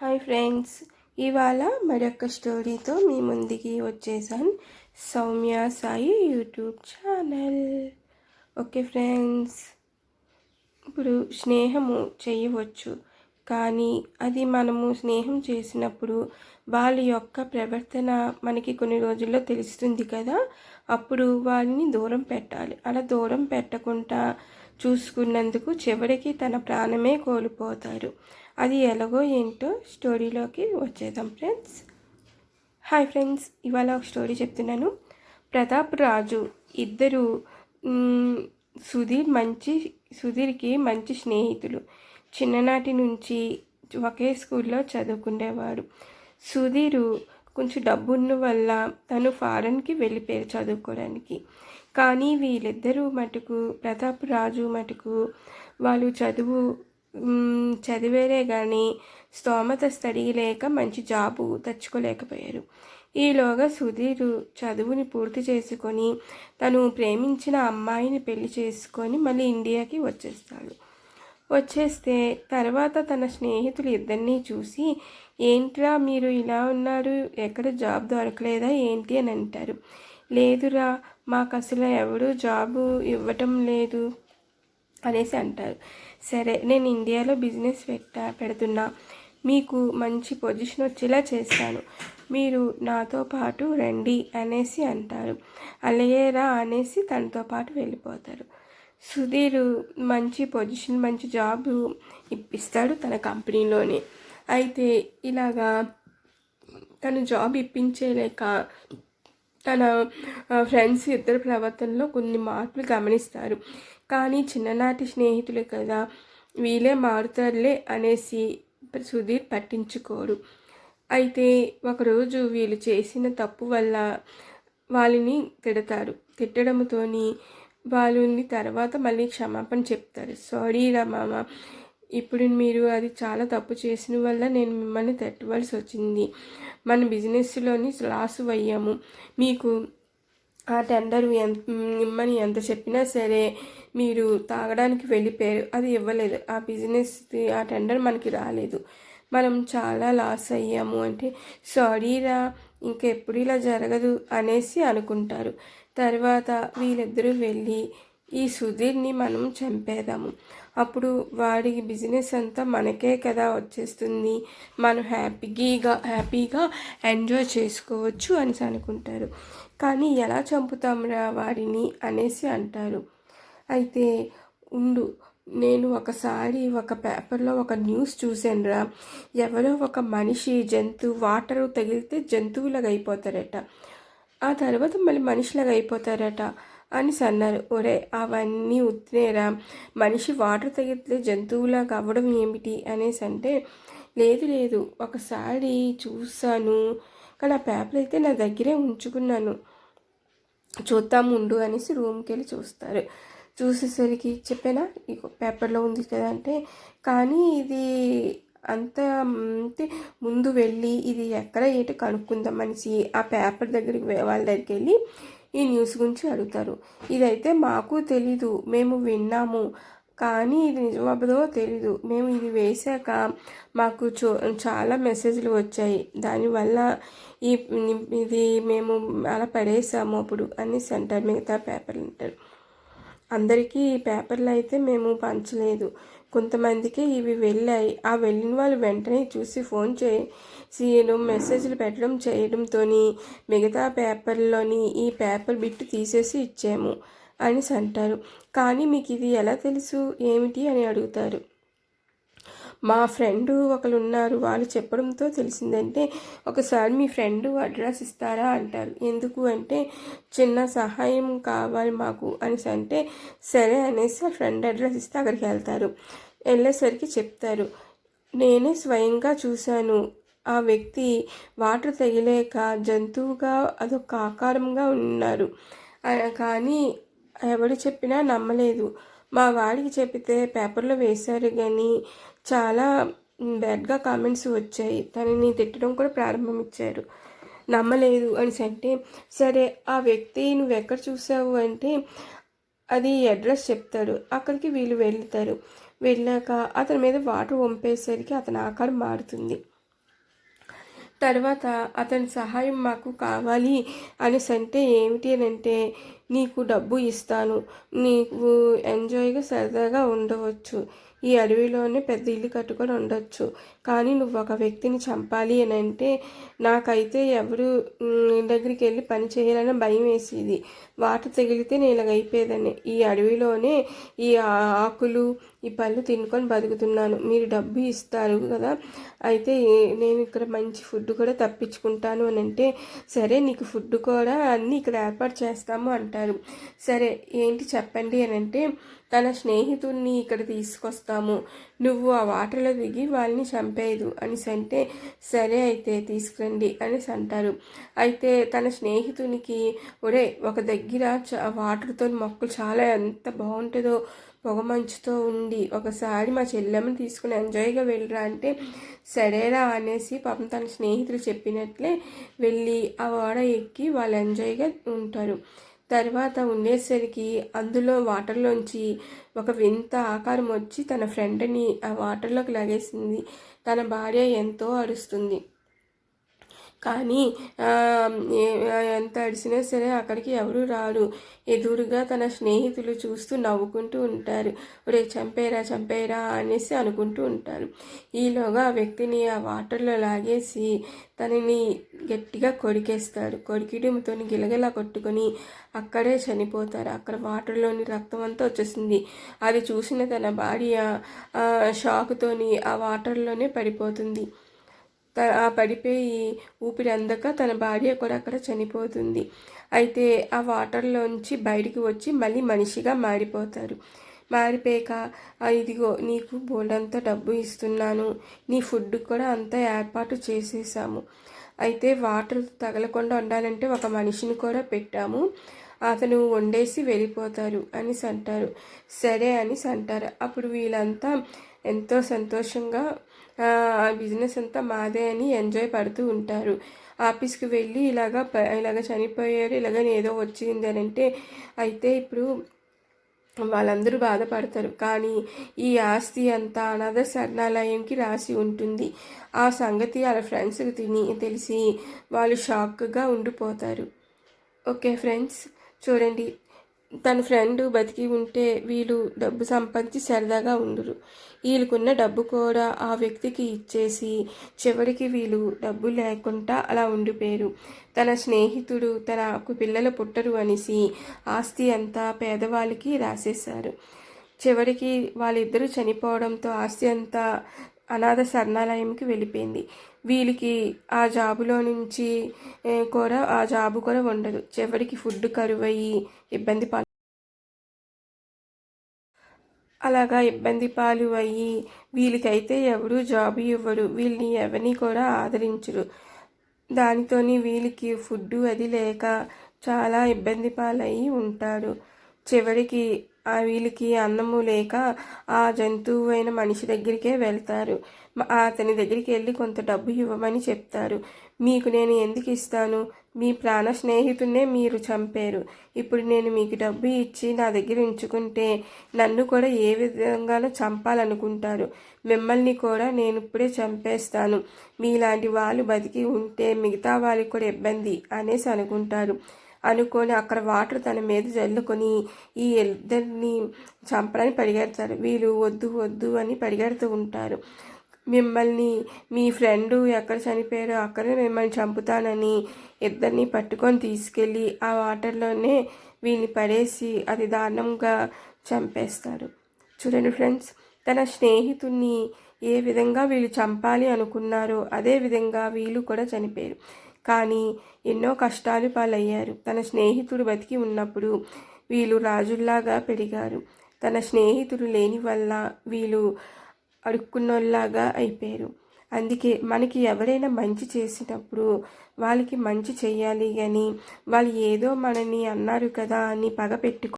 Hi friends ఇవాళ మరొక స్టోరీతో మీ ముందుకి వచ్చేసాను. Soumya Sai YouTube channel. Okay friends ఇప్పుడు స్నేహము చేయవచ్చు. కానీ అది మనము స్నేహం చేసినప్పుడు వాళ్ళ యొక్క ప్రవర్తన మనకి కొన్ని రోజుల్లో తెలుస్తుంది కదా. అప్పుడు వాళ్ళని దూరం పెట్టాలి. అలా దూరం పెట్టకుండా చూసుకున్నందుకు చివరికి తన ప్రాణమే కోల్పోతారు. అది ఎలాగో ఏంటో స్టోరీలోకి వచ్చేద్దాం ఫ్రెండ్స్. హాయ్ ఫ్రెండ్స్ ఇవాళ ఒక స్టోరీ చెప్తున్నాను. ప్రతాప్ రాజు ఇద్దరు సుధీర్ మంచి సుధీర్కి మంచి స్నేహితులు. చిన్ననాటి నుంచి ఒకే స్కూల్లో చదువుకునేవాడు సుధీరు కొంచెం డబ్బున్న వల్ల తను ఫారెన్కి వెళ్ళిపోయారు చదువుకోవడానికి. కానీ వీళ్ళిద్దరూ మటుకు ప్రతాప్ రాజు మటుకు వాళ్ళు చదువు చదివేరే కానీ స్తోమత స్టడీ లేక మంచి జాబు తెచ్చుకోలేకపోయారు. ఈలోగా సుధీర్ చదువుని పూర్తి చేసుకొని తను ప్రేమించిన అమ్మాయిని పెళ్ళి చేసుకొని మళ్ళీ ఇండియాకి వచ్చేస్తాడు. వచ్చేస్తే తర్వాత తన స్నేహితులు ఇద్దరిని చూసి ఏంట్రా మీరు ఇలా ఉన్నారు? ఎక్కడ జాబ్ దొరకలేదా? ఏంటి? అని అంటారు. లేదురా మాకు అసలు ఎవడు జాబు ఇవ్వటం లేదు అనేసి అంటారు. సరే నేను ఇండియాలో బిజినెస్ పెట్టా పెడుతున్నా. మీకు మంచి పొజిషన్ వచ్చేలా చేస్తాను. మీరు నాతో పాటు రండి అనేసి అంటారు. అలయేరా అనేసి తనతో పాటు వెళ్ళిపోతారు. సుధీర్ మంచి పొజిషన్ మంచి జాబ్ ఇప్పిస్తాడు తన కంపెనీలోనే. అయితే ఇలాగా తను జాబ్ ఇప్పించేలేక తన ఫ్రెండ్స్ ఇద్దరు ప్రవర్తనలో కొన్ని మార్పులు గమనిస్తారు. కానీ చిన్ననాటి స్నేహితులు కదా వీళ్ళే మారుతారులే అనేసి సుధీర్ పట్టించుకోరు అయితే ఒకరోజు వీళ్ళు చేసిన తప్పు వల్ల వాళ్ళని తిడతారు. తిట్టడంతోని వాళ్ళని తర్వాత మళ్ళీ క్షమాపణ చెప్తారు. సారీ రా మామ ఇప్పుడు మీరు అది చాలా తప్పు చేసిన వల్ల నేను మిమ్మల్ని తట్టవలసి వచ్చింది. మన బిజినెస్లోని లాస్ అయ్యాము. మీకు ఆ టెండర్ ఎంత ఇమ్మని ఎంత చెప్పినా సరే మీరు తాగడానికి వెళ్ళిపోయారు. అది ఇవ్వలేదు. ఆ బిజినెస్ ఆ టెండర్ మనకి రాలేదు. మనం చాలా లాస్ అయ్యాము అంటే సారీరా ఇంకెప్పుడు ఇలా జరగదు అనేసి అనుకుంటారు. తర్వాత వీళ్ళిద్దరూ వెళ్ళి ఈ సుధీర్ని మనం చంపేదాము అప్పుడు వాడి బిజినెస్ అంతా మనకే కదా వచ్చేస్తుంది. మనం హ్యాపీగా హ్యాపీగా ఎంజాయ్ చేసుకోవచ్చు అనేసి అనుకుంటారు. కానీ ఎలా చంపుతాంరా వారిని అనేసి అంటారు. అయితే ఉండు నేను ఒకసారి ఒక పేపర్లో ఒక న్యూస్ చూశానురా ఎవరో ఒక మనిషి జంతువు వాటర్ తగిలితే జంతువులాగా అయిపోతారట. ఆ తర్వాత మళ్ళీ మనిషిలాగా అయిపోతారట అని అన్నారు ఒరే అవన్నీ ఉత్తినేరా మనిషి వాటర్ తగిలితే జంతువులాగా అవ్వడం ఏమిటి అనేసి అంటే లేదు లేదు ఒకసారి చూసాను కానీ ఆ పేపర్ అయితే నా దగ్గరే ఉంచుకున్నాను. చూద్దాం ఉండు అనేసి రూమ్కి వెళ్ళి చూస్తారు. చూసేసరికి చెప్పానా ఈ పేపర్లో ఉంది కదా అంటే కానీ ఇది అంత అంటే ముందు వెళ్ళి ఇది ఎక్కడ ఏంటి కనుక్కుందాం అనేసి ఆ పేపర్ దగ్గరికి వాళ్ళ దగ్గరికి వెళ్ళి ఈ న్యూస్ గురించి అడుగుతారు. ఇదైతే మాకు తెలీదు మేము విన్నాము. కానీ ఇది నిజమబ్బదో తెలీదు. మేము ఇది వేశాక మాకు చో చాలా మెసేజ్లు వచ్చాయి. దానివల్ల ఈ ఇది మేము అలా పడేసాము అప్పుడు అనేసి సెంటర్ మిగతా పేపర్లు అంటారు అందరికీ ఈ పేపర్లు అయితే మేము పంచలేదు. కొంతమందికి ఇవి వెళ్ళాయి. ఆ వెళ్ళిన వాళ్ళు వెంటనే చూసి ఫోన్ చేయడం మెసేజ్లు పెట్టడం చేయడంతో మిగతా పేపర్లోని ఈ పేపర్ బిట్టు తీసేసి ఇచ్చాము. అనేసి అంటారు కానీ మీకు ఇది ఎలా తెలుసు? ఏమిటి అని అడుగుతారు. మా ఫ్రెండ్ ఒకరు ఉన్నారు వాళ్ళు చెప్పడంతో తెలిసిందంటే ఒకసారి మీ ఫ్రెండ్ అడ్రస్ ఇస్తారా? అంటారు. ఎందుకు అంటే చిన్న సహాయం కావాలి మాకు. అనేసి అంటే సరే అనేసి ఆ ఫ్రెండ్ అడ్రస్ ఇస్తే అక్కడికి వెళ్తారు. వెళ్ళేసరికి చెప్తారు నేనే స్వయంగా చూశాను. ఆ వ్యక్తి వాటర్ తగిలేక జంతువుగా అదొక ఆకారంగా ఉన్నారు. కానీ ఎవరు చెప్పినా నమ్మలేదు. మా వాడికి చెప్పితే పేపర్లో వేశారు కానీ చాలా బ్యాడ్గా కామెంట్స్ వచ్చాయి. తనని తిట్టడం కూడా ప్రారంభించారు నమ్మలేదు అని అంటే సరే ఆ వ్యక్తి నువ్వు ఎక్కడ చూసావు అంటే అది అడ్రస్ చెప్తాడు. అక్కడికి వీళ్ళు వెళ్తారు. వెళ్ళాక అతని మీద వాటర్ వంపేసరికి అతని ఆకారం మారుతుంది. తర్వాత అతని సహాయం మాకు కావాలి అనేసి అంటే ఏమిటి అని అంటే నీకు డబ్బు ఇస్తాను. నీకు ఎంజాయ్గా సరదాగా ఉండవచ్చు. ఈ అడవిలోనే పెద్ద ఇల్లు కట్టుకొని ఉండొచ్చు. కానీ నువ్వు ఒక వ్యక్తిని చంపాలి అని అంటే నాకైతే ఎవరు దగ్గరికి వెళ్ళి పని చేయాలని భయం వేసేది. వాటర్ తగిలితే నేను ఇలాగైపోయేదాన్ని ఈ అడవిలోనే ఈ ఆకులు ఈ పళ్ళు తినుకొని బతుకుతున్నాను. మీరు డబ్బు ఇస్తారు కదా. అయితే నేను ఇక్కడ మంచి ఫుడ్ కూడా తప్పించుకుంటాను అని అంటే సరే నీకు ఫుడ్ కూడా అన్నీ ఇక్కడ ఏర్పాటు చేస్తాము అంటారు. సరే ఏంటి చెప్పండి అని అంటే తన స్నేహితుడిని ఇక్కడ తీసుకొస్తాము. నువ్వు ఆ వాటర్లో దిగి వాళ్ళని చంపేయదు అనేసి అంటే సరే అయితే తీసుకురండి అనేసి అంటారు అయితే తన స్నేహితునికి ఒరే ఒక దగ్గర వాటర్తో మొక్కలు చాలా ఎంత బాగుంటుందో పొగమంచుతో ఉండి ఒకసారి మా చెల్లెమ్మని తీసుకుని ఎంజాయ్గా వెళ్ళరా అంటే సరేరా అనేసి పాపం తన స్నేహితులు చెప్పినట్లే వెళ్ళి ఆ వాడ ఎక్కి వాళ్ళు ఎంజాయ్గా ఉంటారు. తర్వాత ఉండేసరికి అందులో వాటర్లోంచి ఒక వింత ఆకారం వచ్చి తన ఫ్రెండ్ని ఆ వాటర్లోకి లాగేసింది. తన భార్య ఎంతో అరుస్తుంది. కానీ గడిచినా సరే అక్కడికి ఎవరు రారు. ఎదురుగా తన స్నేహితులు చూస్తూ నవ్వుకుంటూ ఉంటారు. ఒరే చంపేరా చంపేరా అనేసి అనుకుంటూ ఉంటారు. ఈలోగా ఆ వ్యక్తిని ఆ వాటర్లో లాగేసి తనని గట్టిగా కొరికేస్తాడు. కొడికిడుముతో గిలగిలా కొట్టుకొని అక్కడే చనిపోతారు. అక్కడ వాటర్లోని రక్తం అంతా వచ్చేసింది. అది చూసిన తన భార్య షాక్తోని ఆ వాటర్లోనే పడిపోతుంది. ఆ పడిపోయి ఊపిరి అందక తన భార్య కూడా అక్కడ చనిపోతుంది. అయితే ఆ వాటర్లోంచి బయటికి వచ్చి మళ్ళీ మనిషిగా మారిపోతారు. మారిపోయాక ఇదిగో నీకు బోల్డంతా డబ్బు ఇస్తున్నాను. నీ ఫుడ్ కూడా అంతా ఏర్పాటు చేసేసాము. అయితే వాటర్ తగలకుండా ఉండాలంటే ఒక మనిషిని కూడా పెట్టాము. అతను వండేసి వెళ్ళిపోతారు అని అంటారు సరే అనేసి అంటారు అప్పుడు వీళ్ళంతా ఎంతో సంతోషంగా ఆ బిజినెస్ అంతా మాదే అని ఎంజాయ్ పడుతూ ఉంటారు. ఆఫీస్కి వెళ్ళి ఇలాగా ఇలాగ చనిపోయారు ఇలాగ ఏదో వచ్చింది అని అంటే అయితే ఇప్పుడు వాళ్ళందరూ బాధపడతారు. కానీ ఈ ఆస్తి అంతా అనాథ శరణాలయంకి రాసి ఉంటుంది. ఆ సంగతి వాళ్ళ ఫ్రెండ్స్కి తిని తెలిసి వాళ్ళు షాక్గా ఉండిపోతారు. ఓకే ఫ్రెండ్స్ చూడండి. తన ఫ్రెండ్ బతికి ఉంటే వీళ్ళు డబ్బు సంపాదించి సరదాగా ఉండరు. వీళ్ళకున్న డబ్బు కూడా ఆ వ్యక్తికి ఇచ్చేసి చివరికి వీళ్ళు డబ్బు లేకుండా అలా ఉండిపోయారు. తన స్నేహితుడు తనకు పిల్లలు పుట్టరు అనేసి ఆస్తి అంతా పేదవాళ్ళకి రాసేశారు. చివరికి వాళ్ళిద్దరూ చనిపోవడంతో ఆస్తి అంతా అనాథ శరణాలయంకి వెళ్ళిపోయింది. వీళ్ళకి ఆ జాబులో నుంచి కూడా ఆ జాబు కూడా ఉండదు. చివరికి ఫుడ్ కరువయ్యి ఇబ్బంది పాలు అలాగా ఇబ్బంది పాలు అయ్యి వీళ్ళకైతే ఎవరు జాబు ఇవ్వరు వీళ్ళని ఎవరిని కూడా ఆదరించరు దానితోని వీళ్ళకి ఫుడ్ అది లేక చాలా ఇబ్బంది పాలయ్యి ఉంటారు చివరికి ఆ వీళ్ళకి అన్నము లేక ఆ జంతువు అయిన మనిషి దగ్గరికే వెళ్తారు. అతని దగ్గరికి వెళ్ళి కొంత డబ్బు ఇవ్వమని చెప్తారు. మీకు నేను ఎందుకు ఇస్తాను? మీ ప్రాణ స్నేహితున్నే మీరు చంపారు. ఇప్పుడు నేను మీకు డబ్బు ఇచ్చి నా దగ్గర ఉంచుకుంటే నన్ను కూడా ఏ విధంగానూ చంపాలనుకుంటారు. మిమ్మల్ని కూడా నేను ఇప్పుడే చంపేస్తాను. మీలాంటి వాళ్ళు బతికి ఉంటే మిగతా వాళ్ళకి కూడా ఇబ్బంది అనేసి అనుకుంటారు. అనుకొని అక్కడ వాటర్ తన మీద జల్లుకొని ఈ ఇద్దరిని చంపడానికి పరిగెడతారు. వీళ్ళు వద్దు వద్దు అని పరిగెడుతూ ఉంటారు. మిమ్మల్ని మీ ఫ్రెండు ఎక్కడ చనిపోయారో అక్కడే మిమ్మల్ని చంపుతానని ఇద్దరిని పట్టుకొని తీసుకెళ్ళి ఆ వాటర్లోనే వీళ్ళని పడేసి అది దారుణంగా చంపేస్తారు. చూడండి ఫ్రెండ్స్ తన స్నేహితుడిని ఏ విధంగా వీళ్ళు చంపాలి అనుకున్నారో అదే విధంగా వీళ్ళు కూడా చనిపోయారు. కానీ ఎన్నో కష్టాలు పాలయ్యారు. తన స్నేహితుడు బతికి ఉన్నప్పుడు వీళ్ళు రాజుల్లాగా పెరిగారు. తన స్నేహితుడు లేని వల్ల వీళ్ళు అడుక్కున్నోళ్ళలాగా అయిపోయారు. అందుకే మనకి ఎవరైనా మంచి చేసినప్పుడు వాళ్ళకి మంచి చేయాలి కానీ వాళ్ళు ఏదో మనని అన్నారు కదా అని పగ పెట్టుకో